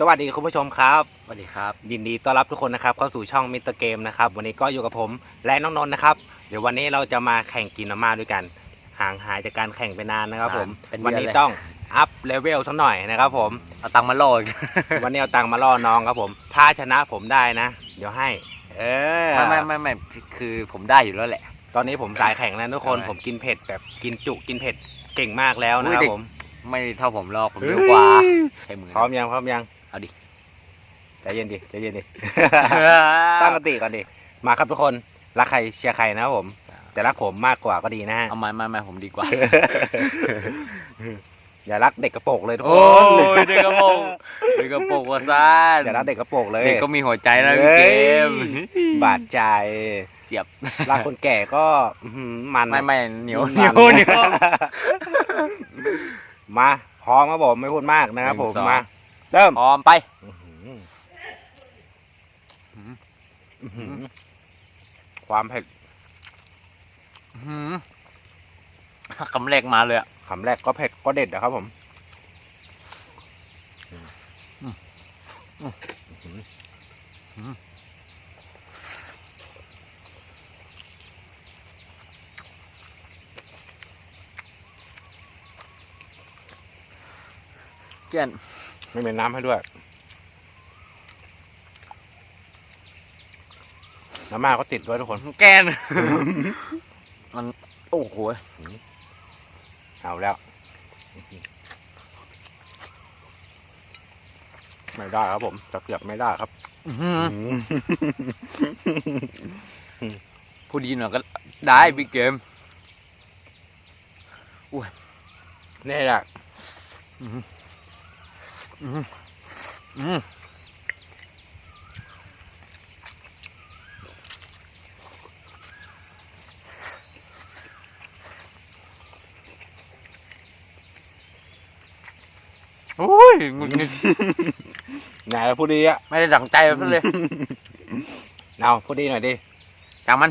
สวัสดีคุณผู้ชมครับสวัสดีครับ ยินดีต้อนรับทุกคนนะครับเข้าสู่ช่องมิสเตอร์เกมนะครับวันนี้ก็อยู่กับผมและน้องนนท์นะครับ เดี๋ยววันนี้เราจะมาแข่งกินมาม่าด้วยกัน ห่างหายจากการแข่งไปนานนะครับผมเป็นเดือน วันนี้เลยต้องอัพเลเวลสักหน่อยนะครับผม เอาตังค์มาล่ออีกวันนี้เอาตังค์มาล่อน้องครับผม ถ้าชนะผมได้นะ เดี๋ยวให้ เออไม่ไม่ไม่ไม่คือผมได้อยู่แล้วแหละ ตอนนี้ผมสายแข่งแล้วทุกคน ทำไม ผมกินเผ็ดแบบกินจุกินเผ็ดเก่งมากแล้วนะครับอุ้ยเด็กผมไม่เท่าผมหรอกผมเยอะกว่า ใช้มือพร้อมยังพร้อมยัง เอาดิใจเย็นดิใจเย็นดิ ตั้งสติก่อนดิ มาครับทุกคน รักใครเชียร์ใครนะครับผม แต่รักผมมากกว่าก็ดีนะฮะเอาไม้ไม้ไม้ผมดีกว่า อย่ารักเด็กกระโปรงเลยทุกคโอ้นยเด็กกระโปรงเด็กกระโปรงว่าซ่านอย่ารักเด็กกระโปรงเลย เด็กก็มีหัวใจนะพี่เกมบาดใจเสียบ รักคนแก่ก็อื้อหือมันไม่ไม่เหนียวมันเหนียวเหนียว มาพร้อมครับผมไม่พูดมากนะครับผมหนึ่งสอง มา เริ่มพร้อมไปอื้อหือหืออื้อหือความเผ็ดหืมคำแรกมาเลยอะคำแรกก็เผ็ดก็เด็ดนะครับผมเจียน ไม่มีน้ำให้ด้วย น้ำมาก็ติดด้วยทุกคน แกน มัน โอ้โหเอาแล้ว ไม่ได้ครับผมจะเกือบไม่ได้ครับอื้อหือพูดดีหน่อยก็ได้พี่เกมนี่แหละ อืมอืมโอ้ยหงุดหงิดไหนพูดดีอะไม่ได้ดังใจซะเลย เอาพูดดีหน่อยดิจังมัน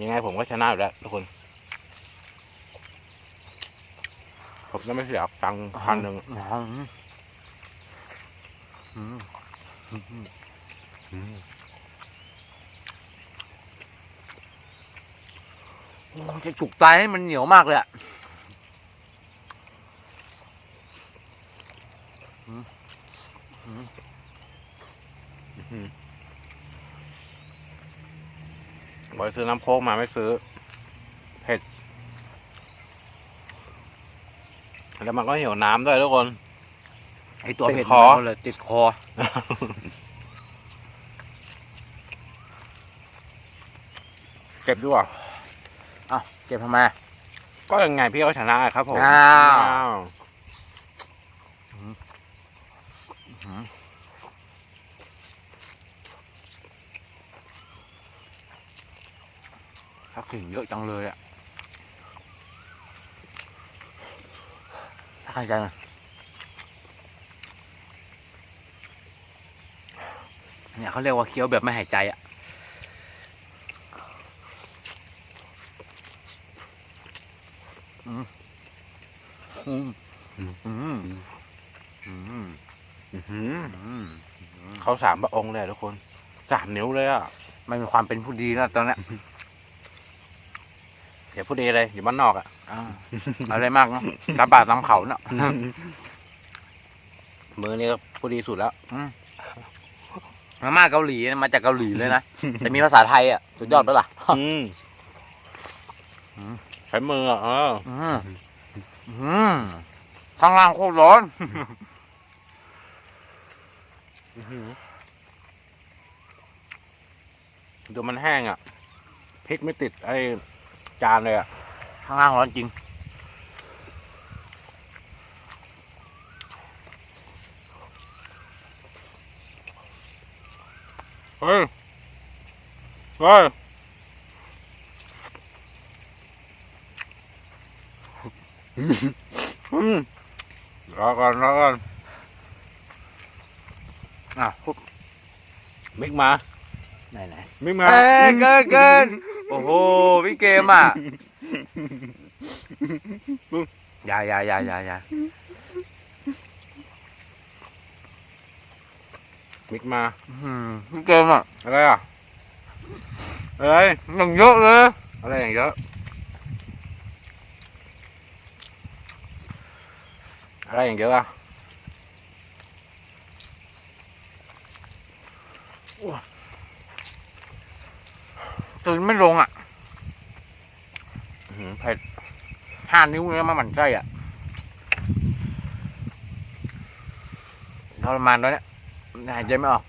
ยังไงผมก็ชนะอยู่แล้วทุกคน ผมจะไม่เสียตังค์พันหนึ่งอืมจะจุกตายให้มันเหนียวมากเลยอะอืมอืม บอกให้ซื้อน้ำโค้กมาไม่ซื้อ เผ็ด แล้วมันก็หิวน้ำด้วยทุกคน ไอตัวติดเผ็ดคอ มันเลยติดคอ เก็บดีกว่า อ้าวเจ็บทำไม ก็ยังไงพี่ก็ชนะครับผมอ้าวอ้าว ถ้าขิงเยอะจังเลยอะถ้าใครใจมันเนี่ยเขาเรียกว่าเคี้ยวแบบไม่หายใจอะอืมอืมอืมอืมอืออืออืมเขาสามพระองค์เลยทุกคนสามนิ้วเลยอะ ไม่มีความเป็นผู้ดีแล้วตอนเนี้ย ดี๋ยวพูดดีเลยอยู่บ้านนอกอะอ่าอะไรมากเนาะตามป่าตามเขาเนาะมือนี่ก็พูดดีสุดแล้วอืมมาม่าเกาหลีนะมาจากเกาหลีเลยนะแต่มีภาษาไทยอะสุดยอดปะล่ะอืมอืมใช้มืออะเอออืมอืมข้างล่างโคตรร้อนอื้อหือดูมันแห้งอะพริกไม่ติดไอ้ จานเลยอะ ข้างล่างร้อนจริง เฮ้ย เฮ้ยอืมรอก่อนรอก่อนอะมิกมา ไหนไหนมิกมา เอ้ยเกินเกิน โอ้โหพี่เกมอะอยาอยาอยาอยาอยามิกมาอื้อหือพี่เกมอะอะไรอะอะไรอย่างเยอะเลยอะไรอย่างเยอะอะไรอย่างเยอะอะ ตื่นไม่ลงอะอื้อหือเผ็ดห้านิ้วเนี่ยมาหมั่นไส้อะทรมานตัวเนี้ยหายใจไม่ออก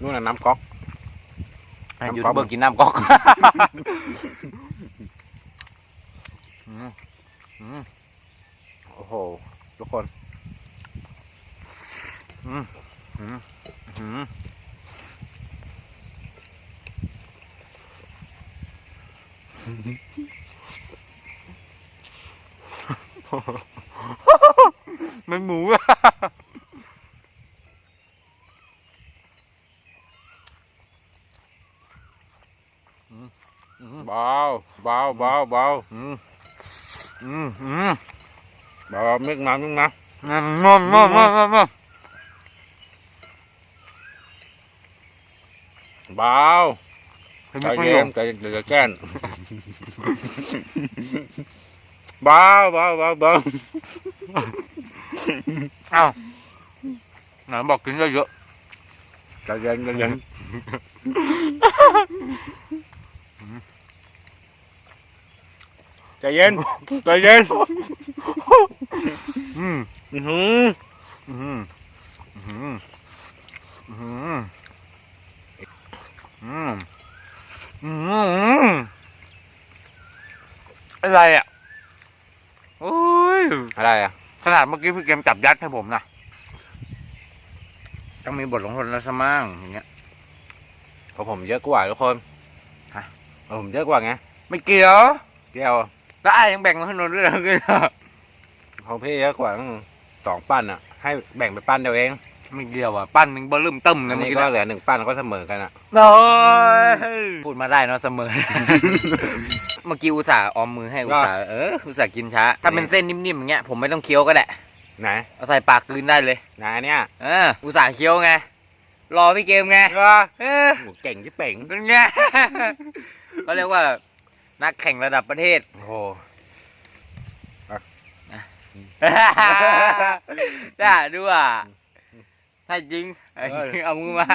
นู่นน่ะน้ำก๊อกให้น้ำยูก๊ทูอกบเบอร์กินน้ำก๊อกอืมอืมโอ้โห ทุกคน อืมอืมอืม มันหมูอะเบาเบาเบาเบาอืม อืมอืมเบามิกมามิกมางอมงอมงอมงอม อะไรอะโอ้ยอะไรอะขนาดเมื่อกี้พี่เกมจับยัดให้ผมนะต้องมีบทลงโทษแล้วสมั่งอย่างเงี้ยเพราะผมเยอะกว่าทุกคนฮะเพราะผมเยอะกว่าไงไม่เกี่ยวเกี่ยวแล้วไอ้ยังแบ่งมาให้นนท์ด้วยเหรอของพี่เยอะกว่าตั้งสองปั้นอะ ให้แบ่งไปปั้นเดียวเองไม่เกี่ยวอะปั้นหนึ่งเบอร์ลืมตึ้มอันะนเมื่อนี้กี้ก็นะเหลือหนึ่งปั้นก็เสมอกันอะโอ้ยพูดมาได้เนอะเสมอ เมื่อกี้อุตส่าห์ออมมือให้อุตส่าห์เอออุตส่าห์กินช้า ถ้าเป็นเส้นนิ่มๆอย่างเงี้ยผมไม่ต้องเคี้ยวก็ได้ไหนเอาใส่ปากกลืนได้เลยไหนอันเนี้ยเอออุตส่าห์เคี้ยวไงรอพี่เกมไงก็เออหมูเก่งที่เป่งเป็นไงเขาเรียกว่านักแข่งระดับประเทศโอ้โหได้ดูอะถ้าจริงเอามือมา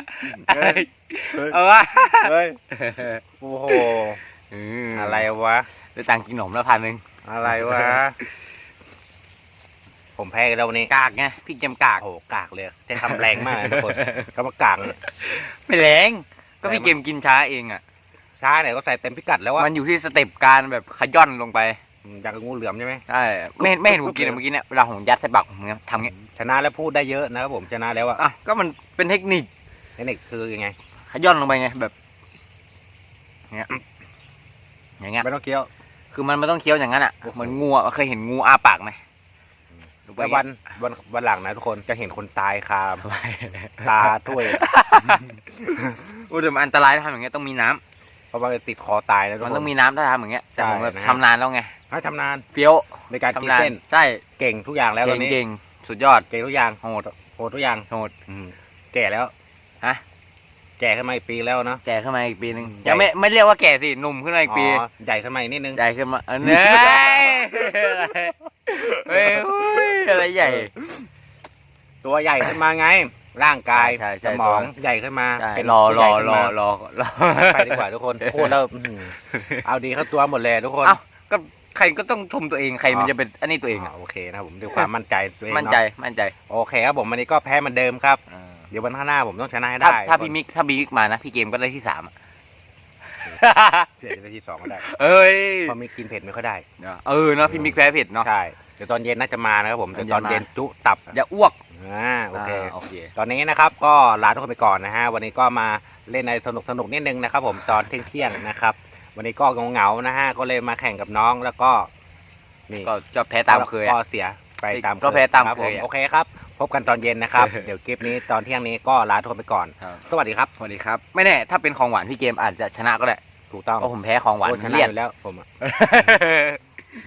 เฮ้ยเอาวะเฮ้ยโอ้โห อะไรวะได้ตังค์กินขนมแล้วพันหนึ่งอะไรวะ ผมแพ้กันแล้ววันนี้กากไงพี่เกมกากโอ้โหกากเลยใช้คำแรงมากนะทุกคนคำว่ากากเนี่ยไม่แรงก็พี่เกมกินช้าเองอะช้าเนี่ยก็ใส่เต็มพิกัดแล้ววะมันอยู่ที่สเต็ปการแบบขย่อนลงไปอยากกับงูเหลือมใช่ไหมใช่ไม่เห็นไม่เห็นผมกินอะเมื่อกี้เนี่ยเวลาผมยัดใส่ปากผมเนี่ยทำเงี้ยชนะแล้วพูดได้เยอะนะครับผมชนะแล้วอะอะก็มันเป็นเทคนิคเทคนิคคือยังไง ขย่อนลงไปไงแบบอย่างเงี้ย อย่างเงี้ยไม่ต้องเคี้ยว คือมันไม่ต้องเคี้ยวอย่างนั้นอะเหมือนงูอะเคยเห็นงูอ้าปากไหมดูไปแล้ววันวันวันหลังนะทุกคนจะเห็นคนตายคาไปตาถ้วยโอ้แต่มันอันตรายถ้าทำอย่างเงี้ยต้องมีน้ำเพราะว่าติดคอตายแล้วทุกมันคต้อนงมีน้ำถ้าทำอย่างเงี้ยแต่ผมแบบใช่นะชำนาญแล้วไงถ้าชำนาญเฟี้ยวในการกินชำนาญเส้นใช่เก่งทุกอย่างแล้วตอนนี้เก่งๆสุดยอดเก่งทุกอย่างโหดโหดทุกอย่างโหดอืมแก่แล้วฮะ แก่ขึ้นมาอีกปีแล้วเนาะ แก่ขึ้นมาอีกปีหนึ่งใหญ่ ยังไม่ไม่เรียกว่าแก่สิหนุ่มขึ้นมาอีกปีอ๋อใหญ่ขึ้นมาอีกนิดนึง ใหญ่ขึ้นมาเออเนยเฮ้ยเฮ้ยอะไรใหญ่ ตัวใหญ่ขึ้นมาไง ร่างกายใช่ใช่สมองตัว ใหญ่ขึ้นมาใช่เป็นรอผู้รใหอญ่ขึ้นรอมารอรอ ไปดีกว่าทุกคนพูดแล้วอื้อหือเอาดีเข้าตัวหมดเลยทุกคน เอ้า ก็ใครก็ต้องชมตัวเองใครมันอ๋อ จะเป็นอันนี้ตัวเองอ๋อะอโอเคนะครับผมด้วยความมั่นใจตัวเองมั่นใจเนาะมั่นใจโอเคครับผมวันนี้ก็แพ้เหมือนเดิมครับ เออ เดี๋ยววันข้างหน้าผมต้องชนะให้ถ้าได้ถ้าพี่มิกถ้าพี่มิกมานะพี่เกมก็ได้ที่สามอะ เสียได้ที่สองก็ได้เอ้ยเพราะมีกินเผ็ดไม่ค่อยได้ เออเนาะพี่มิกแพ้เผ็ดเนาะ ใช่เดี๋ยวตอนเย็นน่าจะมานะครับผมตอเดี๋นยวเย็นตอนมาเย็นจุตับอย่าอ้วกอ่าโอเคาโอเค ตอนนี้นะครับก็ลาทุกคนไปก่อนนะฮะวันนี้ก็มาเล่นในสนุกสนุกๆนิดนึงนะครับผมตอนเที่ยงเที่ยงๆนะครับ วันนี้ก็เหงาๆนะฮะก็เลยมาแข่งกับน้องแล้วก็นี่ก็จะแพ้ตามเคยก็อะเสียไปตามก็แพ้ตามรับเคยผอะโอเคครับ พบกันตอนเย็นนะครับ เดี๋ยวคลิปนี้ตอนเที่ยงนี้ก็ลาทุกคนไปก่อน ครับสวัสดีครับ สวัสดีครับ ไม่แน่ถ้าเป็นของหวานพี่เกมอาจจะชนะก็ได้ถูกต้องเพราะผมแพ้ของหวานโอ้ชนะเลี่ยนอยู่แล้วผมอะ